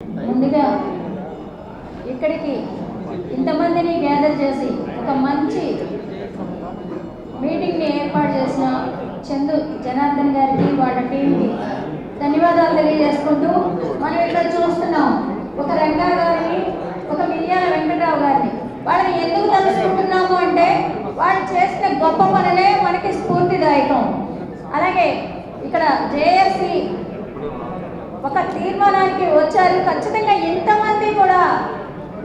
ముందుగా ఇక్కడికి ఇంతమందిని గ్యాదర్ చేసి ఒక మంచి మీటింగ్ని ఏర్పాటు చేసిన చందు జనార్దన్ గారికి వాళ్ళ టీంకి ధన్యవాదాలు తెలియజేసుకుంటూ మనం ఇక్కడ చూస్తున్నాం ఒక రంగా గారిని ఒక మిర్యాల వెంకటరావు గారిని. వాళ్ళని ఎందుకు తలుచుకుంటున్నాము అంటే వాళ్ళు చేసిన గొప్ప పనులే మనకి స్ఫూర్తిదాయకం. అలాగే ఇక్కడ జేఎస్సి ఒక తీర్మానానికి వచ్చారు. ఖచ్చితంగా ఇంతమంది కూడా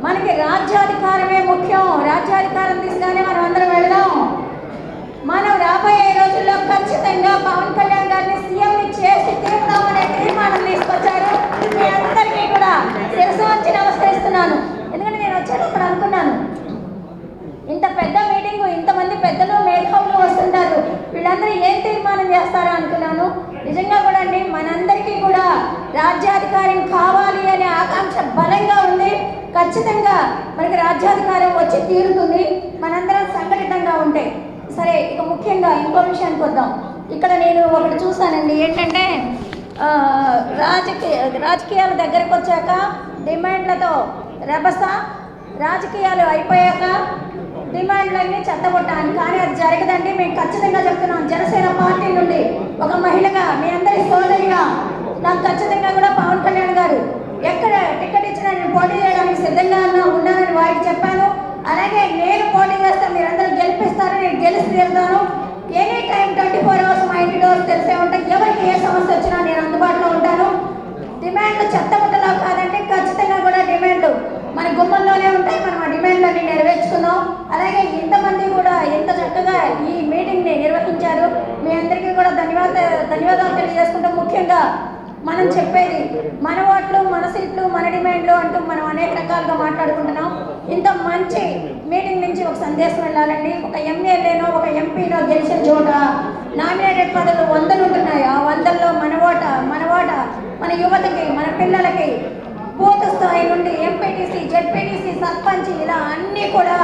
మనకి రాజ్యాధికారమే ముఖ్యం. రాజ్యాధికారం తీసుగానే మనం అందరం వెళ్దాం. మనం రాబోయే రోజుల్లో ఖచ్చితంగా పవన్ కళ్యాణ్ గారిని సీఎంని చేసి తీరుతామనే తీర్మానం తీసుకొచ్చారు. మీ అందరికీ కూడా తెలుసు వచ్చి నమస్కరిస్తున్నాను ఎందుకంటే నేను వచ్చేటప్పుడు అనుకున్నాను. ఇంత పెద్ద మీటింగ్ ఇంతమంది పెద్దలు మేధావులు వస్తుంటారు. వీళ్ళందరూ ఏం తీర్మానం చేస్తారా అనుకున్నాను నిజంగా కూడా అండి మనందరికీ కూడా రాజ్యాధికారం కావాలి అనే ఆకాంక్ష బలంగా ఉంది. ఖచ్చితంగా మనకి రాజ్యాధికారం వచ్చి తీరుతుంది. మనందరం సంఘటితంగా ఉంటే. సరే ఇక ముఖ్యంగా ఇంకో విషయానికి వద్దాం. ఇక్కడ నేను ఒకటి చూశానండి. ఏంటంటే రాజకీయ రాజకీయాల దగ్గరకు వచ్చాక డిమాండ్లతో రభస రాజకీయాలు అయిపోయాక డిమాండ్లన్నీ చెత్తగొట్టాను కానీ అది జరగదండి. మేము ఖచ్చితంగా చెప్తున్నాం. జనసేన పార్టీ నుండి ఒక మహిళగా మీ అందరి సోదరిగా నాకు ఖచ్చితంగా కూడా పవన్ కళ్యాణ్ గారు ఎక్కడ టికెట్ ఇచ్చినా నేను పోటీ చేయడానికి సిద్ధంగా ఉన్నా ఉన్నానని వారికి చెప్పాను. అలాగే నేను పోటీ చేస్తే మీరందరూ గెలిపిస్తారు నేను గెలిచి తీరుతాను. Any time twenty four hours మా ఇంటి డోర్ తెలిసే ఉంటాయి ఎవరికి ఏ సమస్య వచ్చినా నేను అందుబాటులో ఉంటాను. డిమాండ్లు చెత్తబుట్టలో కాదంటే ఖచ్చితంగా కూడా డిమాండ్లు మన గుమ్మంలోనే ఉంటాయి. మనం ఆ డిమాండ్లన్నీ నెరవేర్చుకుందాం అలాగే ఇంతమంది కూడా ఎంత చక్కగా ఈ మీటింగ్ని నిర్వహించారు. మీ అందరికీ కూడా ధన్యవాద ధన్యవాదాలు తెలియజేసుకుంటాం ముఖ్యంగా మనం చెప్పేది మన ఓట్లు మన సీట్లు మన డిమాండ్లు అంటూ మనం అనేక రకాలుగా మాట్లాడుకుంటున్నాం. ఇంత మంచి మీటింగ్ నుంచి ఒక సందేశం వెళ్ళాలండి. ఒక ఎమ్మెల్యేనో ఒక ఎంపీనో గెలిచిన చోట నామినేటెడ్ పదవులు వందలు ఉంటున్నాయి. ఆ వందల్లో మన ఓట మన ఓట మన యువతకి మన పిల్లలకి బూత్ స్థాయి నుండి ఎంపీటీసీ జెడ్పీటీసీ సర్పంచ్ ఇలా అన్నీ కూడా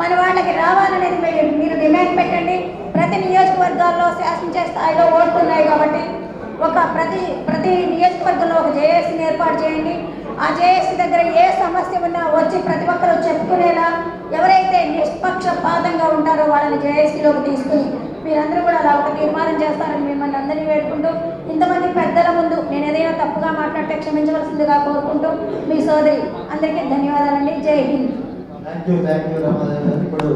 మన వాళ్ళకి రావాలనేది మీరు మీరు డిమాండ్ పెట్టండి. ప్రతి నియోజకవర్గాల్లో శాసించే స్థాయిలో ఓట్లున్నాయి కాబట్టి ఒక ప్రతి ప్రతి నియోజకవర్గంలో ఒక జేఏసీని ఏర్పాటు చేయండి. ఆ జేఏసీ దగ్గర ఏ సమస్య ఉన్నా వచ్చి ప్రతి ఒక్కరు చెప్పుకునేలా ఎవరైతే నిష్పక్షపాతంగా ఉంటారో వాళ్ళని జేఏసీలోకి తీసుకుని మీరందరూ కూడా అలా ఒక తీర్మానం చేస్తారని మిమ్మల్ని అందరినీ వేడుకుంటూ ఇంతమంది పెద్దల ముందు నేను ఏదైనా తప్పుగా మాట్లాడితే క్షమించవలసిందిగా కోరుకుంటూ మీ సోదరి అందరికీ ధన్యవాదాలండి. Jai Hind. Thank you thank you ఇప్పుడు